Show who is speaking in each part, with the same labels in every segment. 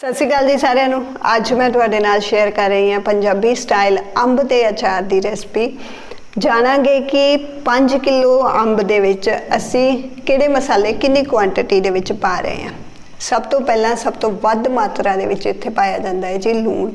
Speaker 1: ਸਤਿ ਸ਼੍ਰੀ ਅਕਾਲ ਜੀ ਸਾਰਿਆਂ ਨੂੰ। ਅੱਜ ਮੈਂ ਤੁਹਾਡੇ ਨਾਲ ਸ਼ੇਅਰ ਕਰ ਰਹੀ ਹਾਂ ਪੰਜਾਬੀ ਸਟਾਈਲ ਅੰਬ ਤੇ ਅਚਾਰ ਦੀ ਰੈਸਪੀ ਜਾਣਾਂਗੇ ਕਿ 5 ਕਿਲੋ ਅੰਬ ਦੇ ਵਿੱਚ ਅਸੀਂ ਕਿਹੜੇ ਮਸਾਲੇ, ਕਿੰਨੀ ਕੁਆਂਟੀਟੀ ਦੇ ਵਿੱਚ ਪਾ ਰਹੇ ਹਾਂ। ਸਭ ਤੋਂ ਪਹਿਲਾਂ ਸਭ ਤੋਂ ਵੱਧ ਮਾਤਰਾ ਦੇ ਵਿੱਚ ਇੱਥੇ ਪਾਇਆ ਜਾਂਦਾ ਹੈ ਜੀ ਲੂਣ।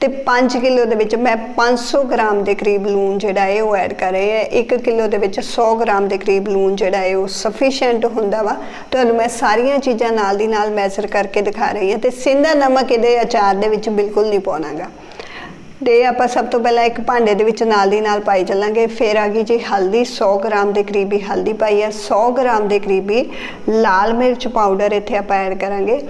Speaker 1: ਤੇ 5 ਕਿਲੋ ਦੇ ਵਿੱਚ ਮੈਂ 500 ਗ੍ਰਾਮ ਦੇ ਕਰੀਬ ਲੂਣ ਜਿਹੜਾ ਹੈ ਉਹ ਐਡ ਕਰ ਰਹੀ ਹਾਂ। 1 ਕਿਲੋ ਦੇ ਵਿੱਚ 100 ਗ੍ਰਾਮ ਦੇ ਕਰੀਬ ਲੂਣ ਜਿਹੜਾ ਹੈ ਉਹ ਸਫੀਸ਼ੀਐਂਟ ਹੁੰਦਾ ਵਾ। ਤੁਹਾਨੂੰ ਮੈਂ ਸਾਰੀਆਂ ਚੀਜ਼ਾਂ ਨਾਲ ਦੀ ਨਾਲ ਮੈਜ਼ਰ ਕਰਕੇ ਦਿਖਾ ਰਹੀ ਹਾਂ ਤੇ ਸਿੰਦਾ ਨਮਕ ਇਹਦੇ ਅਚਾਰ ਦੇ ਵਿੱਚ ਬਿਲਕੁਲ ਨਹੀਂ ਪਾਉਣਾਗਾ। ਤੇ ਆਪਾਂ ਸਭ ਤੋਂ ਪਹਿਲਾਂ ਇੱਕ ਭਾਂਡੇ ਦੇ ਵਿੱਚ ਨਾਲ ਦੀ ਨਾਲ ਪਾਈ ਚੱਲਾਂਗੇ। ਫਿਰ ਆ ਗਈ ਜੀ ਹਲਦੀ 100 ਗ੍ਰਾਮ ਦੇ ਕਰੀਬ ਹੀ ਹਲਦੀ ਪਾਈ ਹੈ। 100 ਗ੍ਰਾਮ ਦੇ ਕਰੀਬ ਹੀ ਲਾਲ ਮਿਰਚ ਪਾਊਡਰ ਇੱਥੇ ਆਪਾਂ ਐਡ ਕਰਾਂਗੇ।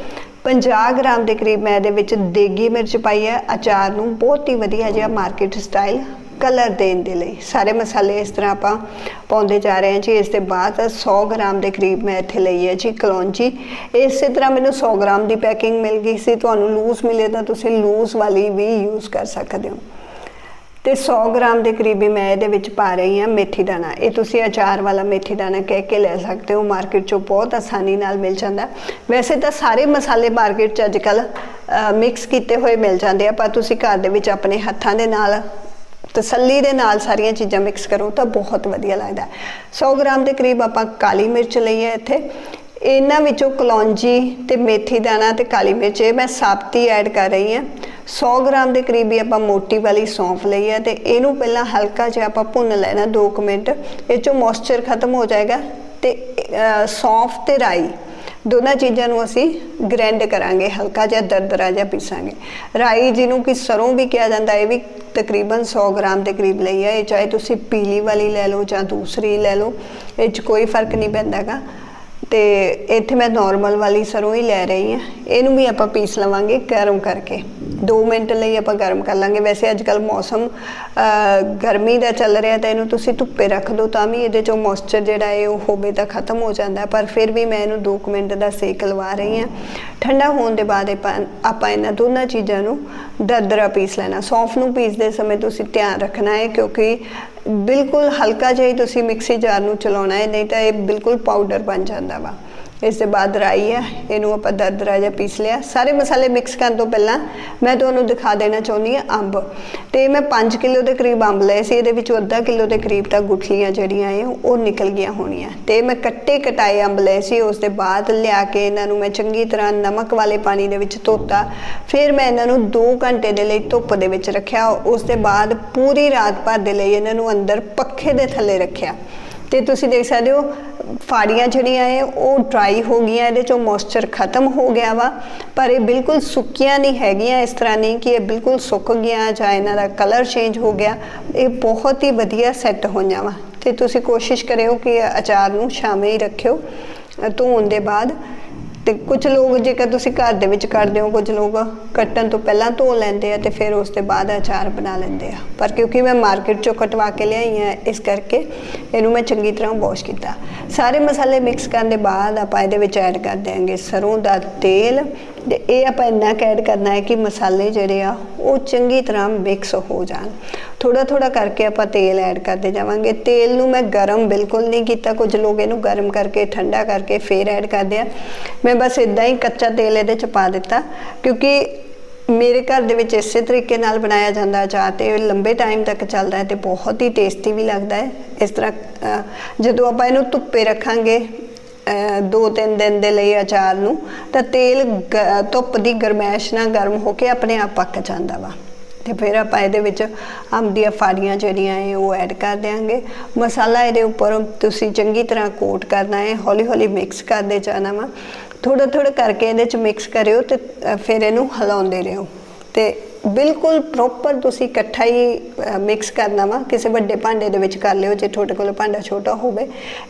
Speaker 1: 50 ਗ੍ਰਾਮ ਦੇ ਕਰੀਬ ਮੈਂ ਇਹਦੇ ਵਿੱਚ ਦੇਗੀ ਮਿਰਚ ਪਾਈ ਹੈ, ਅਚਾਰ ਨੂੰ ਬਹੁਤ ਹੀ ਵਧੀਆ ਜਿਹਾ ਮਾਰਕੀਟ ਸਟਾਈਲ ਕਲਰ ਦੇਣ ਦੇ ਲਈ। ਸਾਰੇ ਮਸਾਲੇ ਇਸ ਤਰ੍ਹਾਂ ਆਪਾਂ ਪਾਉਂਦੇ ਜਾ ਰਹੇ ਹਾਂ ਜੀ। ਇਸ ਦੇ ਬਾਅਦ 100 ਗ੍ਰਾਮ ਦੇ ਕਰੀਬ ਮੈਂ ਇੱਥੇ ਲਈ ਹੈ ਜੀ ਕਲੌਂਜੀ। ਇਸੇ ਤਰ੍ਹਾਂ ਮੈਨੂੰ 100 ਗ੍ਰਾਮ ਦੀ ਪੈਕਿੰਗ ਮਿਲ ਗਈ ਸੀ। ਤੁਹਾਨੂੰ ਲੂਜ਼ ਮਿਲੇ ਤਾਂ ਤੁਸੀਂ ਲੂਜ਼ ਵਾਲੀ ਵੀ ਯੂਜ਼ ਕਰ ਸਕਦੇ ਹੋ। ਤੇ 100 ਗ੍ਰਾਮ ਦੇ ਕਰੀਬ ਹੀ ਮੈਂ ਇਹਦੇ ਵਿੱਚ ਪਾ ਰਹੀ ਹਾਂ ਮੇਥੀ ਦਾਣਾ। ਇਹ ਤੁਸੀਂ ਅਚਾਰ ਵਾਲਾ ਮੇਥੀ ਦਾਣਾ ਕਹਿ ਕੇ ਲੈ ਸਕਦੇ ਹੋ। ਮਾਰਕੀਟ 'ਚੋਂ ਬਹੁਤ ਆਸਾਨੀ ਨਾਲ ਮਿਲ ਜਾਂਦਾ। ਵੈਸੇ ਤਾਂ ਸਾਰੇ ਮਸਾਲੇ ਮਾਰਕੀਟ 'ਚ ਅੱਜਕੱਲ ਮਿਕਸ ਕੀਤੇ ਹੋਏ ਮਿਲ ਜਾਂਦੇ ਆ, ਪਰ ਤੁਸੀਂ ਘਰ ਦੇ ਵਿੱਚ ਆਪਣੇ ਹੱਥਾਂ ਦੇ ਨਾਲ ਤਸੱਲੀ ਦੇ ਨਾਲ ਸਾਰੀਆਂ ਚੀਜ਼ਾਂ ਮਿਕਸ ਕਰੋ ਤਾਂ ਬਹੁਤ ਵਧੀਆ ਲੱਗਦਾ। 100 ਗ੍ਰਾਮ ਦੇ ਕਰੀਬ ਆਪਾਂ ਕਾਲੀ ਮਿਰਚ ਲਈ ਹੈ ਇੱਥੇ। ਇਹਨਾਂ ਵਿੱਚੋਂ ਕਲੌਂਜੀ ਤੇ ਮੇਥੀ ਦਾਣਾ ਤੇ ਕਾਲੀ ਮਿਰਚ, ਇਹ ਮੈਂ ਸਾਬਤੀ ਐਡ ਕਰ ਰਹੀ ਹਾਂ। 100 ਗ੍ਰਾਮ ਦੇ ਕਰੀਬ ਹੀ ਆਪਾਂ ਮੋਟੀ ਵਾਲੀ ਸੌਂਫ ਲਈ ਹੈ ਤੇ ਇਹਨੂੰ ਪਹਿਲਾਂ ਹਲਕਾ ਜਿਹਾ ਆਪਾਂ ਭੁੰਨ ਲੈਣਾ 2 ਮਿੰਟ। ਇਹ ਚੋਂ ਮੋਇਸਚਰ ਖਤਮ ਹੋ ਜਾਏਗਾ ਤੇ ਸੌਂਫ ਤੇ ਰਾਈ, ਦੋਨਾਂ ਚੀਜ਼ਾਂ ਨੂੰ ਅਸੀਂ ਗ੍ਰੈਂਡ ਕਰਾਂਗੇ, ਹਲਕਾ ਜਿਹਾ ਦਰਦਰਾ ਜਿਹਾ ਪੀਸਾਂਗੇ। ਰਾਈ ਜਿਹਨੂੰ ਕਿ ਸਰੋਂ ਵੀ ਕਿਹਾ ਜਾਂਦਾ, ਇਹ ਵੀ ਤਕਰੀਬਨ 100 ਗ੍ਰਾਮ ਦੇ ਕਰੀਬ ਲਈ ਹੈ। ਇਹ ਚਾਹੇ ਤੁਸੀਂ ਪੀਲੀ ਵਾਲੀ ਲੈ ਲਓ ਜਾਂ ਦੂਸਰੀ ਲੈ ਲਓ, ਇਹ 'ਚ ਕੋਈ ਫ਼ਰਕ ਨਹੀਂ ਪੈਂਦਾਗਾ। ਤੇ ਇੱਥੇ ਮੈਂ ਨਾਰਮਲ ਵਾਲੀ ਸਰੋਂ ਹੀ ਲੈ ਰਹੀ ਹਾਂ। ਇਹਨੂੰ ਵੀ ਆਪਾਂ ਪੀਸ ਲਵਾਂਗੇ ਗਰਮ ਕਰਕੇ। 2 ਮਿੰਟ ਲਈ ਆਪਾਂ ਗਰਮ ਕਰ ਲਾਂਗੇ। ਵੈਸੇ ਅੱਜ ਕੱਲ ਮੌਸਮ ਗਰਮੀ ਦਾ ਚੱਲ ਰਿਹਾ ਤਾਂ ਇਹਨੂੰ ਤੁਸੀਂ ਧੁੱਪੇ ਰੱਖ ਦਿਓ ਤਾਂ ਵੀ ਇਹਦੇ ਚੋਂ ਮੋਇਸਚਰ ਜਿਹੜਾ ਹੈ ਉਹ ਹੋਵੇ ਤਾਂ ਖਤਮ ਹੋ ਜਾਂਦਾ। ਪਰ ਫਿਰ ਵੀ ਮੈਂ ਇਹਨੂੰ 2 ਮਿੰਟ ਦਾ ਸੇਕ ਲਵਾ ਰਹੀ ਹਾਂ। ਠੰਡਾ ਹੋਣ ਦੇ ਬਾਅਦ ਆਪਾਂ ਆਪਾਂ ਇਹਨਾਂ ਦੋਨਾਂ ਚੀਜ਼ਾਂ ਨੂੰ ਦਰਦਰਾ ਪੀਸ ਲੈਣਾ। ਸੌਂਫ ਨੂੰ ਪੀਸਦੇ ਸਮੇਂ ਤੁਸੀਂ ਧਿਆਨ ਰੱਖਣਾ ਹੈ ਕਿਉਂਕਿ ਬਿਲਕੁਲ ਹਲਕਾ ਜਿਹਾ ਹੀ ਤੁਸੀਂ ਮਿਕਸੀ ਜਾਰ ਨੂੰ ਚਲਾਉਣਾ ਹੈ, ਨਹੀਂ ਤਾਂ ਇਹ ਬਿਲਕੁਲ ਪਾਊਡਰ ਬਣ ਜਾਂਦਾ ਵਾ। ਇਸ ਦੇ ਬਾਅਦ ਰਾਈ ਹੈ, ਇਹਨੂੰ ਆਪਾਂ ਦਰਦਰਾ ਜਿਹਾ ਪੀਸ ਲਿਆ। ਸਾਰੇ ਮਸਾਲੇ ਮਿਕਸ ਕਰਨ ਤੋਂ ਪਹਿਲਾਂ ਮੈਂ ਤੁਹਾਨੂੰ ਦਿਖਾ ਦੇਣਾ ਚਾਹੁੰਦੀ ਹਾਂ ਅੰਬ। ਤੇ ਮੈਂ 5 ਕਿਲੋ ਦੇ ਕਰੀਬ ਅੰਬ ਲਏ ਸੀ, ਇਹਦੇ ਵਿੱਚੋਂ ਅੱਧਾ ਕਿਲੋ ਦੇ ਕਰੀਬ ਤਾਂ ਗੁਠਲੀਆਂ ਜਿਹੜੀਆਂ ਇਹ, ਉਹ ਨਿਕਲ ਗਈਆਂ ਹੋਣੀਆਂ। ਤੇ ਮੈਂ ਕੱਟੇ ਕਟਾਏ ਅੰਬ ਲਏ ਸੀ, ਉਸ ਦੇ ਬਾਅਦ ਲਿਆ ਕੇ ਇਹਨਾਂ ਨੂੰ ਮੈਂ ਚੰਗੀ ਤਰ੍ਹਾਂ ਨਮਕ ਵਾਲੇ ਪਾਣੀ ਦੇ ਵਿੱਚ ਧੋਤਾ। ਫਿਰ ਮੈਂ ਇਹਨਾਂ ਨੂੰ 2 ਘੰਟੇ ਦੇ ਲਈ ਧੁੱਪ ਦੇ ਵਿੱਚ ਰੱਖਿਆ। ਉਸ ਦੇ ਬਾਅਦ ਪੂਰੀ ਰਾਤ ਭਰ ਦੇ ਲਈ ਇਹਨਾਂ ਨੂੰ ਅੰਦਰ ਪੱਖੇ ਦੇ ਥੱਲੇ ਰੱਖਿਆ। ਤੇ ਤੁਸੀਂ ਦੇਖ ਸਕਦੇ ਹੋ, ਫਾੜੀਆਂ ਜਿਹੜੀਆਂ ਇਹ ਉਹ ਡਰਾਈ ਹੋ ਗਈਆਂ, ਇਹਦੇ ਚੋਂ ਮੋਇਸਚਰ ਖਤਮ ਹੋ ਗਿਆ ਵਾ। ਪਰ ਇਹ ਬਿਲਕੁਲ ਸੁੱਕੀਆਂ ਨਹੀਂ ਹੈਗੀਆਂ ਇਸ ਤਰ੍ਹਾਂ ਨਹੀਂ ਕਿ ਇਹ ਬਿਲਕੁਲ ਸੁੱਕ ਗਿਆ ਜਾਂ ਇਹਨਾਂ ਦਾ ਕਲਰ ਚੇਂਜ ਹੋ ਗਿਆ। ਇਹ ਬਹੁਤ ਹੀ ਵਧੀਆ ਸੈੱਟ ਹੋਈਆਂ ਵਾ। ਤੇ ਤੁਸੀਂ ਕੋਸ਼ਿਸ਼ ਕਰਿਓ ਕਿ ਅਚਾਰ ਨੂੰ ਛਾਵੇਂ ਹੀ ਰੱਖਿਓ। ਧੋਣ ਦੇ ਬਾਅਦ ਤੇ ਕੁਝ ਲੋਕ ਜੇਕਰ ਤੁਸੀਂ ਘਰ ਦੇ ਵਿੱਚ ਕਰਦੇ ਹੋ ਕੁਝ ਲੋਕ ਕੱਟਣ ਤੋਂ ਪਹਿਲਾਂ ਧੋ ਲੈਂਦੇ ਆ ਤੇ ਫਿਰ ਉਸ ਤੋਂ ਬਾਅਦ ਅਚਾਰ ਬਣਾ ਲੈਂਦੇ ਆ। ਪਰ ਕਿਉਂਕਿ ਮੈਂ ਮਾਰਕੀਟ ਚੋਂ ਕਟਵਾ ਕੇ ਲਿਆਈ ਆ, ਇਸ ਕਰਕੇ ਇਹਨੂੰ ਮੈਂ ਚੰਗੀ ਤਰ੍ਹਾਂ ਵਾਸ਼ ਕੀਤਾ। ਸਾਰੇ ਮਸਾਲੇ ਮਿਕਸ ਕਰਨ ਦੇ ਬਾਅਦ ਆਪਾਂ ਇਹਦੇ ਵਿੱਚ ਐਡ ਕਰ ਦਿਆਂਗੇ ਸਰੋਂ ਦਾ ਤੇਲ ਤੇ ਇਹ ਆਪਾਂ ਇੰਨਾ ਕੁ ਐਡ ਕਰਨਾ ਹੈ ਕਿ ਮਸਾਲੇ ਜਿਹੜੇ ਆ, ਉਹ ਚੰਗੀ ਤਰ੍ਹਾਂ ਮਿਕਸ ਹੋ ਜਾਣ। ਥੋੜਾ ਥੋੜਾ ਕਰਕੇ ਆਪਾਂ ਤੇਲ ਐਡ ਕਰਦੇ ਜਾਵਾਂਗੇ। ਤੇਲ ਨੂੰ ਮੈਂ ਗਰਮ ਬਿਲਕੁਲ ਨਹੀਂ ਕੀਤਾ। ਕੁਝ ਲੋਕ ਇਹਨੂੰ ਗਰਮ ਕਰਕੇ, ਠੰਡਾ ਕਰਕੇ ਫੇਰ ਐਡ ਕਰਦੇ ਆ। ਮੈਂ ਬਸ ਇਦਾਂ ਹੀ ਕੱਚਾ ਤੇਲ ਇਹਦੇ ਚ ਪਾ ਦਿੱਤਾ। ਕਿਉਂਕਿ ਮੇਰੇ ਘਰ ਦੇ ਵਿੱਚ ਇਸੇ ਤਰੀਕੇ ਨਾਲ ਬਣਾਇਆ ਜਾਂਦਾ ਚਾਹ ਤੇ ਲੰਬੇ ਟਾਈਮ ਤੱਕ ਚੱਲਦਾ ਹੈ ਤੇ ਬਹੁਤ ਹੀ ਟੇਸਟੀ ਵੀ ਲੱਗਦਾ ਹੈ। ਇਸ ਤਰ੍ਹਾਂ ਜਦੋਂ ਆਪਾਂ ਇਹਨੂੰ ਧੁੱਪੇ ਰੱਖਾਂਗੇ ਦੋ ਤਿੰਨ ਦਿਨ ਦੇ ਲਈ ਅਚਾਰ ਨੂੰ, ਤਾਂ ਤੇਲ ਗ- ਧੁੱਪ ਦੀ ਗਰਮੈਸ਼ ਨਾਲ ਗਰਮ ਹੋ ਕੇ ਆਪਣੇ ਆਪ ਪੱਕ ਜਾਂਦਾ ਵਾ। ਤੇ ਫਿਰ ਆਪਾਂ ਇਹਦੇ ਵਿੱਚ ਅੰਬ ਦੀਆਂ ਫਾੜੀਆਂ ਜਿਹੜੀਆਂ ਹੈ ਉਹ ਐਡ ਕਰ ਦਿਆਂਗੇ। ਮਸਾਲਾ ਇਹਦੇ ਉੱਪਰ ਤੁਸੀਂ ਚੰਗੀ ਤਰ੍ਹਾਂ ਕੋਟ ਕਰਨਾ ਹੈ ਹੌਲੀ ਹੌਲੀ ਮਿਕਸ ਕਰਦੇ ਜਾਣਾ ਵਾ। ਥੋੜਾ ਥੋੜਾ ਕਰਕੇ ਇਹਦੇ ਚ ਮਿਕਸ ਕਰਿਓ ਤੇ ਫਿਰ ਇਹਨੂੰ ਹਿਲਾਉਂਦੇ ਰਹੋ। ਤੇ ਬਿਲਕੁਲ ਪ੍ਰੋਪਰ ਤੁਸੀਂ ਇਕੱਠਾ ਹੀ ਮਿਕਸ ਕਰਨਾ ਵਾ। ਕਿਸੇ ਵੱਡੇ ਭਾਂਡੇ ਦੇ ਵਿੱਚ ਕਰ ਲਿਓ, ਜੇ ਤੁਹਾਡੇ ਕੋਲ ਭਾਂਡਾ ਛੋਟਾ ਹੋਵੇ।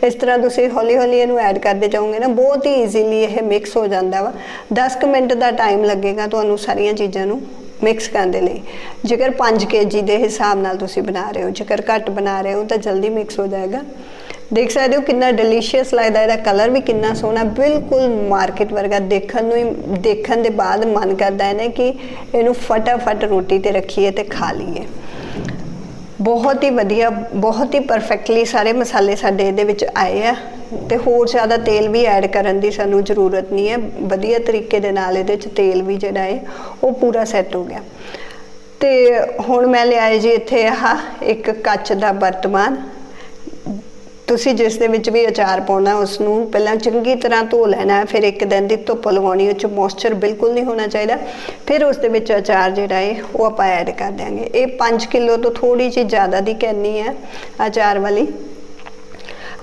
Speaker 1: ਇਸ ਤਰ੍ਹਾਂ ਤੁਸੀਂ ਹੌਲੀ ਹੌਲੀ ਇਹਨੂੰ ਐਡ ਕਰਦੇ ਜਾਓਗੇ ਨਾ, ਬਹੁਤ ਹੀ ਈਜ਼ੀਲੀ ਇਹ ਮਿਕਸ ਹੋ ਜਾਂਦਾ ਵਾ। 10 ਕੁ ਮਿੰਟ ਦਾ ਟਾਈਮ ਲੱਗੇਗਾ ਤੁਹਾਨੂੰ ਸਾਰੀਆਂ ਚੀਜ਼ਾਂ ਨੂੰ ਮਿਕਸ ਕਰਨ ਦੇ ਲਈ। ਜੇਕਰ 5 ਕੇਜੀ ਦੇ ਹਿਸਾਬ ਨਾਲ ਤੁਸੀਂ ਬਣਾ ਰਹੇ ਹੋ, ਜੇਕਰ ਘੱਟ ਬਣਾ ਰਹੇ ਹੋ, ਤਾਂ ਜਲਦੀ ਮਿਕਸ ਹੋ ਜਾਏਗਾ। ਦੇਖ ਸਕਦੇ ਹੋ ਕਿੰਨਾ ਡਿਲੀਸ਼ੀਅਸ ਲੱਗਦਾ, ਇਹਦਾ ਕਲਰ ਵੀ ਕਿੰਨਾ ਸੋਹਣਾ, ਬਿਲਕੁਲ ਮਾਰਕੀਟ ਵਰਗਾ। ਦੇਖਣ ਨੂੰ ਹੀ, ਦੇਖਣ ਦੇ ਬਾਅਦ ਮਨ ਕਰਦਾ ਹੈ ਨਾ ਕਿ ਇਹਨੂੰ ਫਟਾਫਟ ਰੋਟੀ ਤੇ ਰੱਖੀਏ ਤੇ ਖਾ ਲਈਏ। ਬਹੁਤ ਹੀ ਵਧੀਆ, ਬਹੁਤ ਹੀ ਪਰਫੈਕਟਲੀ ਸਾਰੇ ਮਸਾਲੇ ਸਾਡੇ ਇਹਦੇ ਵਿੱਚ ਆਏ ਆ। ਤੇ ਹੋਰ ਜ਼ਿਆਦਾ ਤੇਲ ਵੀ ਐਡ ਕਰਨ ਦੀ ਸਾਨੂੰ ਜ਼ਰੂਰਤ ਨਹੀਂ ਹੈ। ਵਧੀਆ ਤਰੀਕੇ ਦੇ ਨਾਲ ਇਹਦੇ ਚ ਤੇਲ ਵੀ ਜਿਹੜਾ ਹੈ ਉਹ ਪੂਰਾ ਸੈੱਟ ਹੋ ਗਿਆ। ਤੇ ਹੁਣ ਮੈਂ ਲਿਆਏ ਜੀ ਇੱਥੇ ਆਹ ਇੱਕ ਕੱਚ ਦਾ ਬਰਤਮਾਨ ਤੁਸੀਂ ਜਿਸ ਦੇ ਵਿੱਚ ਵੀ ਅਚਾਰ ਪਾਉਣਾ ਉਸ ਨੂੰ ਪਹਿਲਾਂ ਚੰਗੀ ਤਰ੍ਹਾਂ ਧੋ ਲੈਣਾ, ਫਿਰ ਇੱਕ ਦਿਨ ਦੀ ਧੁੱਪ ਲਵਾਉਣੀ, ਉਹ ਚ ਮੋਇਸਚਰ ਬਿਲਕੁਲ ਨਹੀਂ ਹੋਣਾ ਚਾਹੀਦਾ। ਫਿਰ ਉਸ ਦੇ ਵਿੱਚ ਅਚਾਰ ਜਿਹੜਾ ਹੈ ਉਹ ਆਪਾਂ ਐਡ ਕਰ ਦਿਆਂਗੇ। ਇਹ 5 ਕਿਲੋ ਤੋਂ ਥੋੜੀ ਜਿਹੀ ਜ਼ਿਆਦਾ ਦੀ ਕੈਨੀ ਹੈ ਅਚਾਰ ਵਾਲੀ।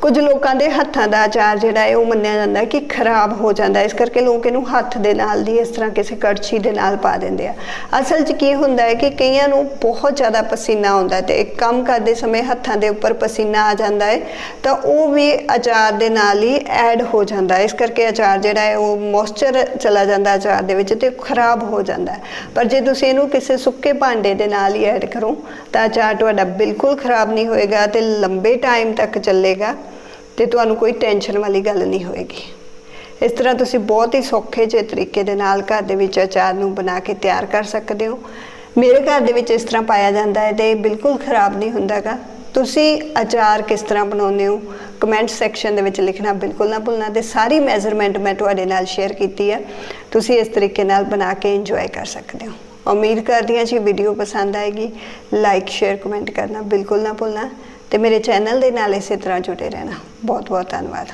Speaker 1: ਕੁਝ ਲੋਕਾਂ ਦੇ ਹੱਥਾਂ ਦਾ ਅਚਾਰ ਜਿਹੜਾ ਹੈ ਉਹ ਮੰਨਿਆ ਜਾਂਦਾ ਕਿ ਖਰਾਬ ਹੋ ਜਾਂਦਾ ਇਸ ਕਰਕੇ ਲੋਕ ਇਹਨੂੰ ਹੱਥ ਦੇ ਨਾਲ ਦੀ ਇਸ ਤਰ੍ਹਾਂ ਕਿਸੇ ਕੜਛੀ ਦੇ ਨਾਲ ਪਾ ਦਿੰਦੇ ਆ। ਅਸਲ 'ਚ ਕੀ ਹੁੰਦਾ ਹੈ ਕਿ ਕਈਆਂ ਨੂੰ ਬਹੁਤ ਜ਼ਿਆਦਾ ਪਸੀਨਾ ਆਉਂਦਾ ਹੈ ਤੇ ਇੱਕ ਕੰਮ ਕਰਦੇ ਸਮੇਂ ਹੱਥਾਂ ਦੇ ਉੱਪਰ ਪਸੀਨਾ ਆ ਜਾਂਦਾ ਹੈ, ਤਾਂ ਉਹ ਵੀ ਅਚਾਰ ਦੇ ਨਾਲ ਹੀ ਐਡ ਹੋ ਜਾਂਦਾ ਇਸ ਕਰਕੇ ਅਚਾਰ ਜਿਹੜਾ ਹੈ ਉਹ ਮੋਇਸਚਰ ਚਲਾ ਜਾਂਦਾ ਅਚਾਰ ਦੇ ਵਿੱਚ ਤੇ ਖਰਾਬ ਹੋ ਜਾਂਦਾ ਪਰ ਜੇ ਤੁਸੀਂ ਇਹਨੂੰ ਕਿਸੇ ਸੁੱਕੇ ਭਾਂਡੇ ਦੇ ਨਾਲ ਹੀ ਐਡ ਕਰੋ, ਤਾਂ ਅਚਾਰ ਤੁਹਾਡਾ ਬਿਲਕੁਲ ਖਰਾਬ ਨਹੀਂ ਹੋਏਗਾ ਤੇ ਲੰਬੇ ਟਾਈਮ ਤੱਕ ਚੱਲੇਗਾ। ਤੇ ਤੁਹਾਨੂੰ ਕੋਈ ਟੈਨਸ਼ਨ ਵਾਲੀ ਗੱਲ ਨਹੀਂ ਹੋਏਗੀ। ਇਸ ਤਰ੍ਹਾਂ ਤੁਸੀਂ ਬਹੁਤ ਹੀ ਸੌਖੇ ਜਿਹੇ ਤਰੀਕੇ ਦੇ ਨਾਲ ਘਰ ਦੇ ਵਿੱਚ ਅਚਾਰ ਨੂੰ ਬਣਾ ਕੇ ਤਿਆਰ ਕਰ ਸਕਦੇ ਹੋ। ਮੇਰੇ ਘਰ ਦੇ ਵਿੱਚ ਇਸ ਤਰ੍ਹਾਂ ਪਾਇਆ ਜਾਂਦਾ ਹੈ ਤੇ ਬਿਲਕੁਲ ਖਰਾਬ ਨਹੀਂ ਹੁੰਦਾਗਾ। ਤੁਸੀਂ ਅਚਾਰ ਕਿਸ ਤਰ੍ਹਾਂ ਬਣਾਉਂਦੇ ਹੋ? ਕਮੈਂਟ ਸੈਕਸ਼ਨ ਦੇ ਵਿੱਚ ਲਿਖਣਾ ਬਿਲਕੁਲ ਨਾ ਭੁੱਲਣਾ ਤੇ ਸਾਰੀ ਮੈਜ਼ਰਮੈਂਟ ਮੈਂ ਤੁਹਾਡੇ ਨਾਲ ਸ਼ੇਅਰ ਕੀਤੀ ਹੈ। ਤੁਸੀਂ ਇਸ ਤਰੀਕੇ ਨਾਲ ਬਣਾ ਕੇ ਇੰਜੋਏ ਕਰ ਸਕਦੇ ਹੋ। ਉਮੀਦ ਕਰਦੀ ਹਾਂ ਜੀ ਵੀਡੀਓ ਪਸੰਦ ਆਏਗੀ। ਲਾਈਕ ਸ਼ੇਅਰ ਕਮੈਂਟ ਕਰਨਾ ਬਿਲਕੁਲ ਨਾ ਭੁੱਲਣਾ। ਤੇ ਮੇਰੇ ਚੈਨਲ ਦੇ ਨਾਲ ਇਸੇ ਤਰ੍ਹਾਂ ਜੁੜੇ ਰਹਿਣਾ। ਬਹੁਤ ਬਹੁਤ ਧੰਨਵਾਦ।